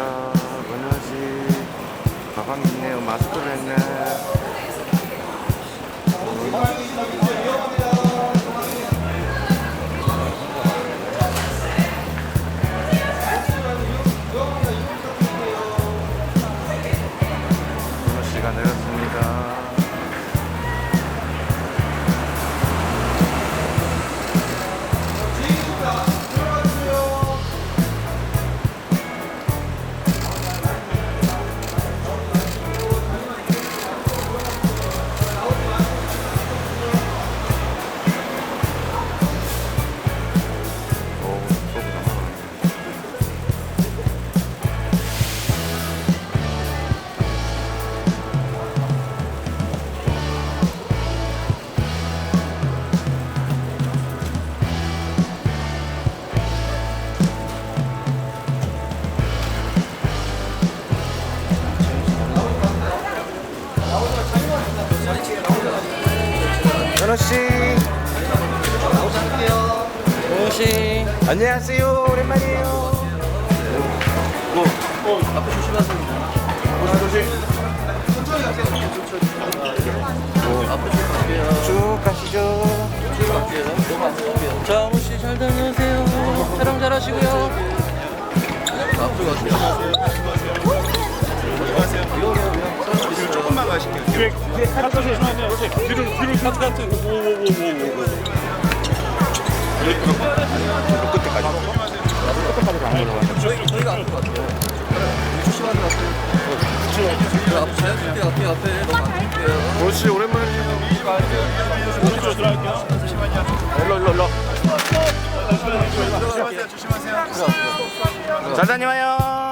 왔다. 은하씨. 가방 있네요. 마스크를 했네. 은하씨가 내렸습니다. 현우 씨. 오씨 안녕하세요. 오랜만이에요. 앞에 조심하세요 앞에 조심할게요 쭉 가시죠. 조심할게요 너무 안 갈게요 자 오씨 잘 다녀오세요 촬영 잘 하시고요 자, 앞으로 갈게요 카트 조심하세요. 뒤로 뒤로 카트 카트. 오오오오오. 저희, 저희가 앞으로 갈게요 조심하세요 앞에 앞에 자연스럽게 앞에 앞에 너무 안 갈게요 그렇지 오랜만이에요. 오른쪽 들어갈게요. 일로 일로 일로. 조심하세요. 조심하세요. 잘 다녀와요.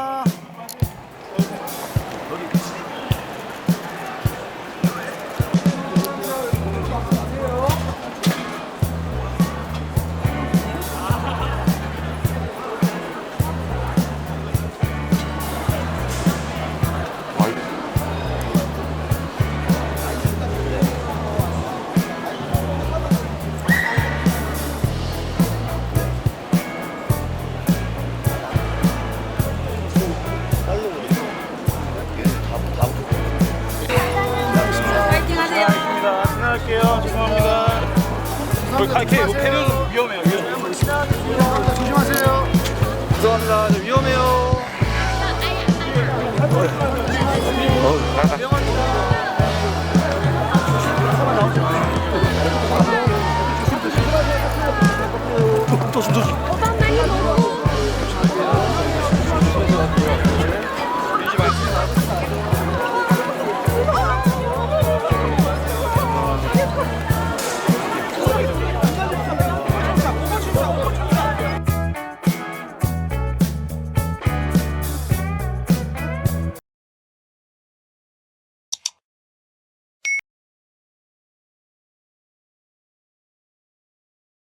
갈게요. 죄송합니다. 거기 이렇게 캐리어 좀 위험해요. 위험해요. 조심하세요. 죄송합니다. 좀 위험해요.